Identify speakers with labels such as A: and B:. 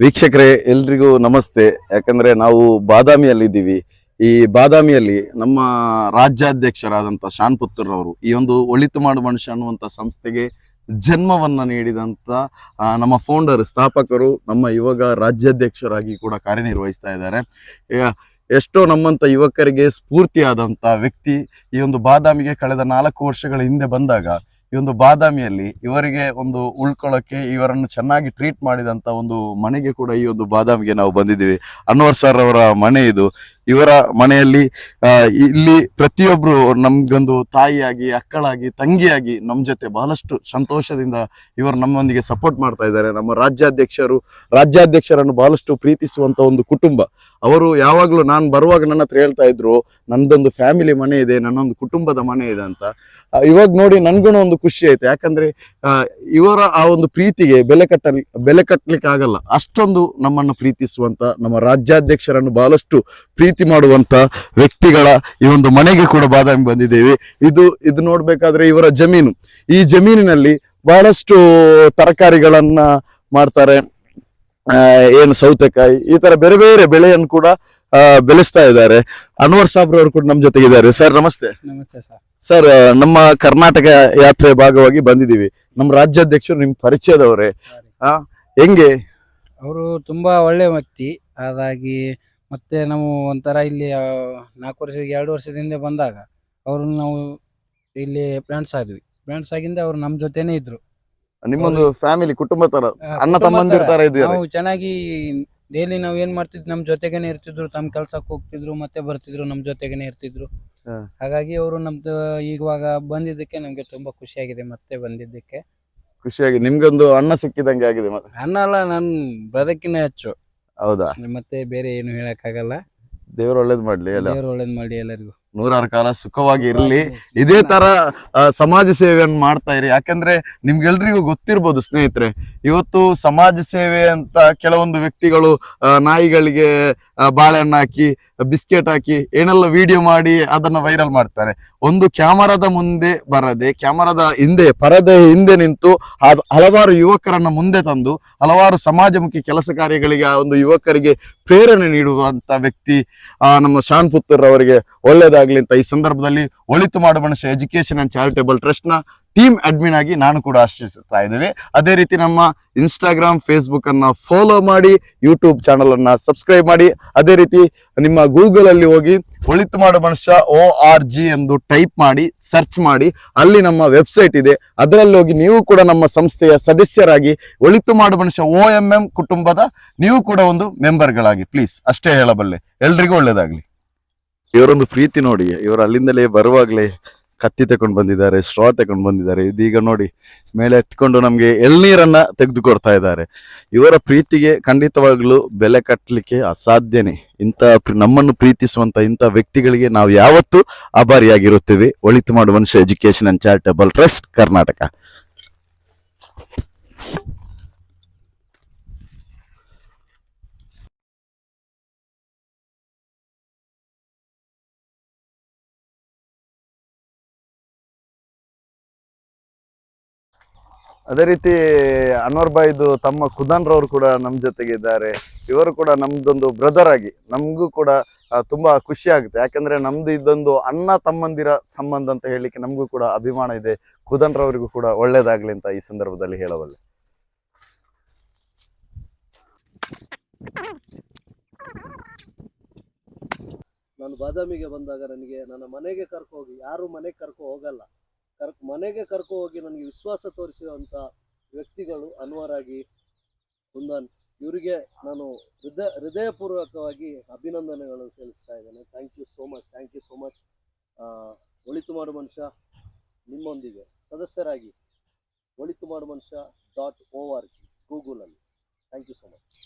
A: ವೀಕ್ಷಕರೇ, ಎಲ್ರಿಗೂ ನಮಸ್ತೆ. ಯಾಕಂದ್ರೆ ನಾವು ಬಾದಾಮಿಯಲ್ಲಿದ್ದೀವಿ. ಈ ಬಾದಾಮಿಯಲ್ಲಿ ನಮ್ಮ ರಾಜ್ಯಾಧ್ಯಕ್ಷರಾದಂಥ ಶಾನ್ ಪುತ್ತೂರವರು ಈ ಒಂದು ಒಳಿತು ಮಾಡು ಮನುಷ್ಯ ಅನ್ನುವಂಥ ಸಂಸ್ಥೆಗೆ ಜನ್ಮವನ್ನ ನೀಡಿದಂತ ನಮ್ಮ ಫೌಂಡರ್ ಸ್ಥಾಪಕರು, ನಮ್ಮ ಇವಾಗ ರಾಜ್ಯಾಧ್ಯಕ್ಷರಾಗಿ ಕೂಡ ಕಾರ್ಯನಿರ್ವಹಿಸ್ತಾ ಇದ್ದಾರೆ. ಎಷ್ಟೋ ನಮ್ಮಂತ ಯುವಕರಿಗೆ ಸ್ಫೂರ್ತಿಯಾದಂತ ವ್ಯಕ್ತಿ ಈ ಒಂದು ಬಾದಾಮಿಗೆ ಕಳೆದ ನಾಲ್ಕು ವರ್ಷಗಳ ಹಿಂದೆ ಬಂದಾಗ ಈ ಒಂದು ಬಾದಾಮಿಯಲ್ಲಿ ಇವರಿಗೆ ಒಂದು ಉಳ್ಕೊಳ್ಳೋಕೆ ಇವರನ್ನು ಚೆನ್ನಾಗಿ ಟ್ರೀಟ್ ಮಾಡಿದಂಥ ಒಂದು ಮನೆಗೆ ಕೂಡ ಈ ಒಂದು ಬಾದಾಮಿಗೆ ನಾವು ಬಂದಿದ್ದೀವಿ. ಅನ್ವರ್ ಸರ್ ಅವರ ಮನೆ ಇದು. ಇವರ ಮನೆಯಲ್ಲಿ ಇಲ್ಲಿ ಪ್ರತಿಯೊಬ್ಬರು ನಮಗೊಂದು ತಾಯಿಯಾಗಿ, ಅಕ್ಕಳಾಗಿ, ತಂಗಿಯಾಗಿ ನಮ್ಮ ಜೊತೆ ಬಹಳಷ್ಟು ಸಂತೋಷದಿಂದ ಇವರು ನಮ್ಮೊಂದಿಗೆ ಸಪೋರ್ಟ್ ಮಾಡ್ತಾ ಇದ್ದಾರೆ. ನಮ್ಮ ರಾಜ್ಯಾಧ್ಯಕ್ಷರು, ರಾಜ್ಯಾಧ್ಯಕ್ಷರನ್ನು ಬಹಳಷ್ಟು ಪ್ರೀತಿಸುವಂಥ ಒಂದು ಕುಟುಂಬ. ಅವರು ಯಾವಾಗಲೂ ನಾನು ಬರುವಾಗ ನನ್ನ ಹತ್ರ ಹೇಳ್ತಾ ಇದ್ರು, ನಂದೊಂದು ಫ್ಯಾಮಿಲಿ ಮನೆ ಇದೆ, ನನ್ನೊಂದು ಕುಟುಂಬದ ಮನೆ ಇದೆ ಅಂತ. ಇವಾಗ ನೋಡಿ ನನ್ಗೂ ಒಂದು ಖುಷಿ ಆಯ್ತು. ಯಾಕಂದ್ರೆ ಇವರ ಆ ಒಂದು ಪ್ರೀತಿಗೆ ಬೆಲೆ ಕಟ್ಟಲಿ, ಬೆಲೆ ಕಟ್ಟಲಿಕ್ಕೆ ಆಗಲ್ಲ ಅಷ್ಟೊಂದು ನಮ್ಮನ್ನು ಪ್ರೀತಿಸುವಂತ, ನಮ್ಮ ರಾಜ್ಯಾಧ್ಯಕ್ಷರನ್ನು ಬಹಳಷ್ಟು ಪ್ರೀತಿ ಮಾಡುವಂತ ವ್ಯಕ್ತಿಗಳ ಈ ಒಂದು ಮನೆಗೆ ಕೂಡ ಬಾದಾಮಿ ಬಂದಿದ್ದೇವೆ. ಇದು ಇದು ನೋಡ್ಬೇಕಾದ್ರೆ ಇವರ ಜಮೀನು. ಈ ಜಮೀನಿನಲ್ಲಿ ಬಹಳಷ್ಟು ತರಕಾರಿಗಳನ್ನ ಮಾಡ್ತಾರೆ ಏನು ಸೌತೆಕಾಯಿ ಈ ತರ ಬೇರೆ ಬೇರೆ ಬೆಳೆಯನ್ನು ಕೂಡ ಬೆಳೆಸ್ತಾ ಇದ್ದಾರೆ. ಅನ್ವರ್ ಸಾಬ್ರವರು ಕೂಡ ನಮ್ಮ ಜೊತೆಗಿದ್ದಾರೆ ಸರ್ ನಮಸ್ತೆ.
B: ನಮಸ್ತೆ ಸರ್.
A: ಸರ್ ನಮ್ಮ ಕರ್ನಾಟಕ ಯಾತ್ರೆ ಭಾಗವಾಗಿ ಬಂದಿದ್ದೀವಿ. ನಮ್ಮ ರಾಜ್ಯಾಧ್ಯಕ್ಷರು ನಿಮ್ ಪರಿಚಯದವರೇ. ಆ ಹೆಂಗೆ?
B: ಅವರು ತುಂಬಾ ಒಳ್ಳೆ ವ್ಯಕ್ತಿ. ಹಾಗಾಗಿ ಮತ್ತೆ ನಾವು ಒಂಥರ ಇಲ್ಲಿ ನಾಲ್ಕು ವರ್ಷ ಎರಡು ವರ್ಷದಿಂದ ಬಂದಾಗ ಅವರು ನಾವು ಇಲ್ಲಿ ಫ್ರೆಂಡ್ಸ್ ಆದ್ವಿ ಫ್ರೆಂಡ್ಸ್ ಆಗಿಂದ ಅವ್ರು ನಮ್ಮ ಜೊತೆನೇ ಇದ್ರು.
A: ನಿಮ್ಮೊಂದು ಫ್ಯಾಮಿಲಿ ಕುಟುಂಬ ತರ ಅಣ್ಣ ತಮ್ಮಂದಿರ್
B: ತರ. ನಾವು ಚೆನ್ನಾಗಿ ಡೈಲಿ ನಾವ್ ಏನ್ ಮಾಡ್ತಿದ್ವಿ ನಮ್ ಜೊತೆಗೇನೆ ಇರ್ತಿದ್ರು ತಮ್ಮ ಕೆಲ್ಸಕ್ಕೆ ಹೋಗ್ತಿದ್ರು ಮತ್ತೆ ಬರ್ತಿದ್ರು ನಮ್ ಜೊತೆಗೇನೆ ಇರ್ತಿದ್ರು. ಹಾಗಾಗಿ ಅವರು ನಮ್ದು ಇವಾಗ ಬಂದಿದ್ದಕ್ಕೆ ನಮ್ಗೆ ತುಂಬಾ ಖುಷಿಯಾಗಿದೆ ಮತ್ತೆ ಬಂದಿದ್ದಕ್ಕೆ.
A: ಖುಷಿಯಾಗಿ ನಿಮ್ಗೊಂದು ಅಣ್ಣ ಸಿಕ್ಕಿದಂಗೆ ಆಗಿದೆ ಮತ್ತೆ.
B: ಅನ್ನ ಅಲ್ಲ ನನ್ ಬ್ರದಕ್ಕಿನ ಹೆಚ್ಚು.
A: ಹೌದಾ?
B: ಮತ್ತೆ ಬೇರೆ ಏನು ಹೇಳಕ್ಕಾಗಲ್ಲ.
A: ದೇವ್ರ ಒಳ್ಳೇದ್ ಮಾಡ್ಲಿ ಎಲ್ಲ.
B: ದೇವ್ರು ಒಳ್ಳೇದ್ ಮಾಡಿ ಎಲ್ಲರಿಗೂ.
A: ನೂರಾರು ಕಾಲ ಸುಖವಾಗಿ ಇರಲಿ. ಇದೇ ತರ ಸಮಾಜ ಸೇವೆಯನ್ನು ಮಾಡ್ತಾ ಇರಿ. ಯಾಕಂದ್ರೆ ನಿಮ್ಗೆಲ್ರಿಗೂ ಗೊತ್ತಿರ್ಬೋದು ಸ್ನೇಹಿತರೆ ಇವತ್ತು ಸಮಾಜ ಸೇವೆ ಅಂತ ಕೆಲವೊಂದು ವ್ಯಕ್ತಿಗಳು ನಾಯಿಗಳಿಗೆ ಬಾಳೆಹಣ್ಣು ಹಾಕಿ ಬಿಸ್ಕೆಟ್ ಹಾಕಿ ಏನೆಲ್ಲ ವಿಡಿಯೋ ಮಾಡಿ ಅದನ್ನ ವೈರಲ್ ಮಾಡ್ತಾರೆ. ಒಂದು ಕ್ಯಾಮರಾದ ಮುಂದೆ ಬರದೆ ಕ್ಯಾಮರಾದ ಹಿಂದೆ ಪರದೆ ಹಿಂದೆ ನಿಂತು ಅದು ಹಲವಾರು ಯುವಕರನ್ನ ಮುಂದೆ ತಂದು ಹಲವಾರು ಸಮಾಜಮುಖಿ ಕೆಲಸ ಕಾರ್ಯಗಳಿಗೆ ಆ ಒಂದು ಯುವಕರಿಗೆ ಪ್ರೇರಣೆ ನೀಡುವಂತ ವ್ಯಕ್ತಿ ನಮ್ಮ ಶಾನ್ ಪುತ್ತೂರ್ ಅವರಿಗೆ ಒಳ್ಳೇದಾಗ್ಲಿ ಅಂತ ಈ ಸಂದರ್ಭದಲ್ಲಿ Olitu Manushya education and charitable ಟ್ರಸ್ಟ್ನ ಟೀಮ್ ಅಡ್ಮಿನ್ ಆಗಿ ನಾನು ಕೂಡ ಆಶ್ರಯಿಸ್ತಾ ಇದ್ದೇವೆ ಅದೇ ರೀತಿ ನಮ್ಮ ಇನ್ಸ್ಟಾಗ್ರಾಮ್ ಫೇಸ್ಬುಕ್ ಅನ್ನ ಫಾಲೋ ಮಾಡಿ ಯೂಟ್ಯೂಬ್ ಚಾನಲ್ ಅನ್ನ ಸಬ್ಸ್ಕ್ರೈಬ್ ಮಾಡಿ. ಅದೇ ರೀತಿ ನಿಮ್ಮ ಗೂಗಲ್ ಅಲ್ಲಿ ಹೋಗಿ Olitu Maado Manushya O R G ಎಂದು ಟೈಪ್ ಮಾಡಿ ಸರ್ಚ್ ಮಾಡಿ. ಅಲ್ಲಿ ನಮ್ಮ ವೆಬ್ಸೈಟ್ ಇದೆ. ಅದರಲ್ಲಿ ಹೋಗಿ ನೀವು ಕೂಡ ನಮ್ಮ ಸಂಸ್ಥೆಯ ಸದಸ್ಯರಾಗಿ ಒಳಿತು ಮಾಡೋ ಮನುಷ್ಯ ಓ ಎಂ ಎಂ ಕುಟುಂಬದ ನೀವು ಕೂಡ ಒಂದು ಮೆಂಬರ್ಗಳಾಗಿ ಪ್ಲೀಸ್ ಅಷ್ಟೇ ಹೇಳಬಲ್ಲೆ. ಎಲ್ರಿಗೂ ಒಳ್ಳೇದಾಗ್ಲಿ. ಇವರೊಂದು ಪ್ರೀತಿ ನೋಡಿ, ಇವರು ಅಲ್ಲಿಂದಲೇ ಬರುವಾಗಲೇ ಕತ್ತಿ ತಗೊಂಡು ಬಂದಿದ್ದಾರೆ ಸ್ಟ್ರಾ ತಗೊಂಡು ಬಂದಿದ್ದಾರೆ. ಇದೀಗ ನೋಡಿ, ಮೇಲೆ ಎತ್ಕೊಂಡು ನಮಗೆ ಎಳ್ನೀರನ್ನ ತೆಗೆದುಕೊಡ್ತಾ ಇದ್ದಾರೆ. ಇವರ ಪ್ರೀತಿಗೆ ಖಂಡಿತವಾಗಲೂ ಬೆಲೆ ಕಟ್ಟಲಿಕ್ಕೆ ಅಸಾಧ್ಯನೇ. ಇಂಥ ನಮ್ಮನ್ನು ಪ್ರೀತಿಸುವಂತ ಇಂಥ ವ್ಯಕ್ತಿಗಳಿಗೆ ನಾವು ಯಾವತ್ತೂ ಆಭಾರಿಯಾಗಿರುತ್ತೇವೆ. Olitu Maaduva Manushya education and charitable trust Karnataka ಅದೇ ರೀತಿ ಅನ್ವರ್ ಬಾಯ್ದು ತಮ್ಮ ಖುದಾನ್ ರವರು ಕೂಡ ನಮ್ಮ ಜೊತೆಗೆ ಇದ್ದಾರೆ. ಇವರು ಕೂಡ ನಮ್ದೊಂದು ಬ್ರದರ್ ಆಗಿ ನಮಗೂ ಕೂಡ ತುಂಬ ತುಂಬಾ ಖುಷಿ ಆಗುತ್ತೆ. ಯಾಕಂದ್ರೆ ನಮ್ದು ಇದೊಂದು ಅಣ್ಣ ತಮ್ಮಂದಿರ ಸಂಬಂಧ ಅಂತ ಹೇಳಲಿಕ್ಕೆ ನಮಗೂ ಕೂಡ ಅಭಿಮಾನ ಇದೆ. ಖುದಾನ್ ರವರಿಗೂ ಕೂಡ ಒಳ್ಳೇದಾಗ್ಲಿ ಅಂತ ಈ ಸಂದರ್ಭದಲ್ಲಿ ಹೇಳಬಲ್ಲೆ.
C: ನಾನು ಬಾದಾಮಿಗೆ ಬಂದಾಗ ನನಗೆ ನನ್ನ ಮನೆಗೆ ಕರ್ಕೊ ಹೋಗಿ, ಯಾರು ಮನೆಗೆ ಕರ್ಕೊ ಹೋಗಲ್ಲ. ಕರ್ ಮನೆಗೆ ಕರ್ಕೊ ಹೋಗಿ ನನಗೆ ವಿಶ್ವಾಸ ತೋರಿಸಿದಂಥ ವ್ಯಕ್ತಿಗಳು ಅನ್ವರಾಗಿ ಕುಂದನ್, ಇವರಿಗೆ ನಾನು ಹೃದಯ, ಹೃದಯಪೂರ್ವಕವಾಗಿ ಅಭಿನಂದನೆಗಳು ಸಲ್ಲಿಸ್ತಾ ಇದ್ದೇನೆ. Thank you so much thank you so much Olitu Maadu Manushya, ನಿಮ್ಮೊಂದಿಗೆ ಸದಸ್ಯರಾಗಿ Olitu Maadu Manushya dot O R ಗೂಗಲಲ್ಲಿ. Thank you so much